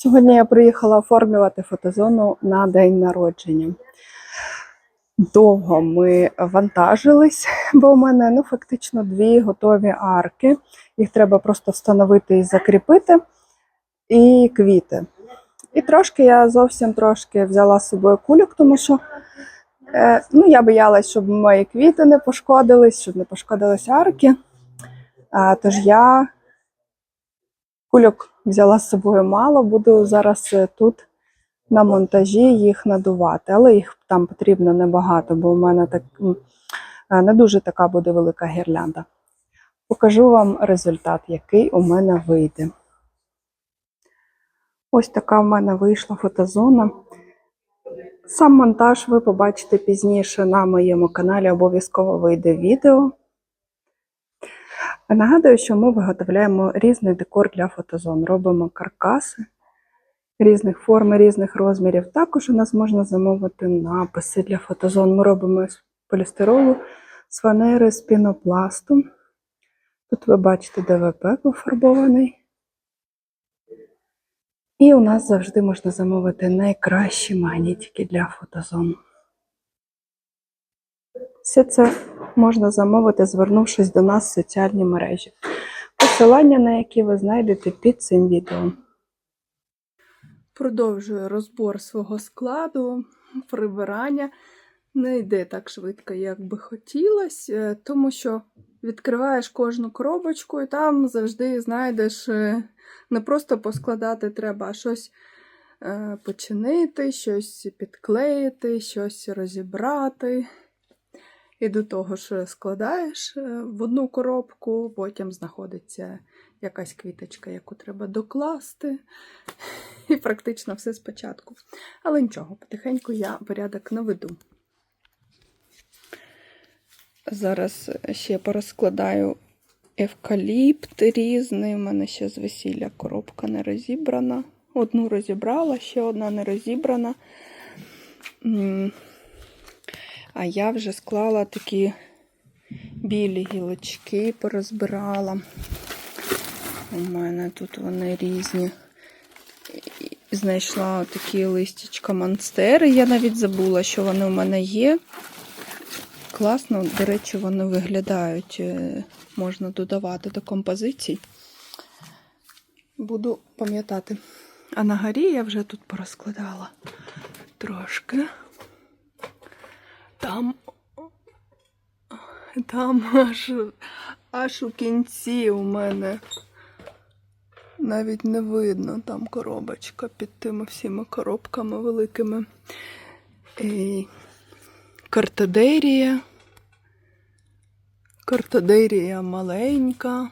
Сьогодні я приїхала оформлювати фотозону на день народження. Довго ми вантажились, бо у мене ну, фактично дві готові арки. Їх треба просто встановити і закріпити, і квіти. І трошки я зовсім трошки взяла з собою кульок, тому що е, ну, я боялась, щоб мої квіти не пошкодились, щоб не пошкодились арки. А, тож я кульок взяла з собою мало, буду зараз е, тут на монтажі їх надувати, але їх там потрібно небагато, бо у мене так е, не дуже така буде велика гірлянда. Покажу вам результат, який у мене вийде. Ось така в мене вийшла фотозона. Сам монтаж ви побачите пізніше на моєму каналі, обов'язково вийде відео. Нагадую, що ми виготовляємо різний декор для фотозон. Робимо каркаси різних форм, різних розмірів. Також у нас можна замовити написи для фотозон. Ми робимо з полістиролу, з фанери, з пінопласту. Тут ви бачите ДВП пофарбований. І у нас завжди можна замовити найкращі магнітики для фотозон. Все це можна замовити, звернувшись до нас в соціальні мережі, посилання на які ви знайдете під цим відео. Продовжую розбор свого складу, прибирання. Не йде так швидко, як би хотілося, тому що відкриваєш кожну коробочку і там завжди знайдеш е, не просто поскладати треба, а щось е, починити, щось підклеїти, щось розібрати. І до того ж складаєш е, в одну коробку, потім знаходиться якась квіточка, яку треба докласти. І практично все спочатку. Але нічого, потихеньку я порядок наведу. Зараз ще порозкладаю евкаліпт різний. У мене ще з весілля коробка не розібрана. Одну розібрала, ще одна не розібрана. А я вже склала такі білі гілочки, порозбирала. У мене тут вони різні. Знайшла такі листячка монстери. Я навіть забула, що вони у мене є. Класно, до речі, вони виглядають. е, Можна додавати до композицій. Буду пам'ятати. А на горі я вже тут порозкладала трошки. Там, там аж, аж у кінці у мене навіть не видно там коробочка під тими всіма коробками великими. І картодерія. Картодерія маленька.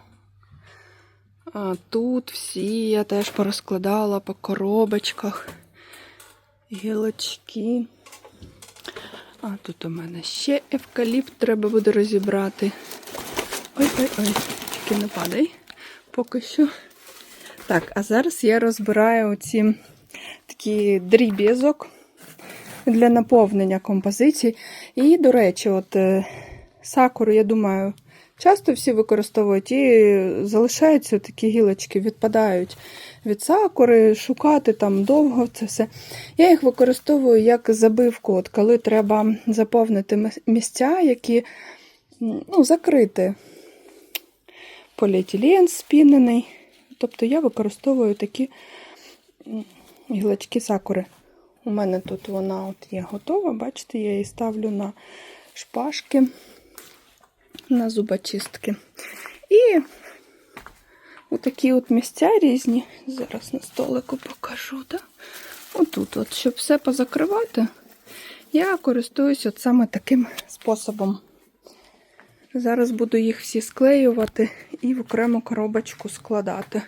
А тут всі я теж порозкладала по коробочках. Гілочки. А тут у мене ще евкаліпт треба буде розібрати. Ой-ой-ой, тільки не падай поки що. Так, а зараз я розбираю оці такі дріб'язок для наповнення композицій. І, до речі, от е, сакуру, я думаю, часто всі використовують і залишаються такі гілочки, відпадають від сакури, шукати там довго це все. Я їх використовую як забивку, от коли треба заповнити місця, які ну, закрити поліетилен спінений. Тобто я використовую такі гілочки сакури. У мене тут вона от є готова, бачите, я її ставлю на шпажки, на зубочистки. І отакі от місця різні. Зараз на столику покажу. Да? Отут, от, щоб все позакривати, я користуюсь от саме таким способом. Зараз буду їх всі склеювати і в окрему коробочку складати.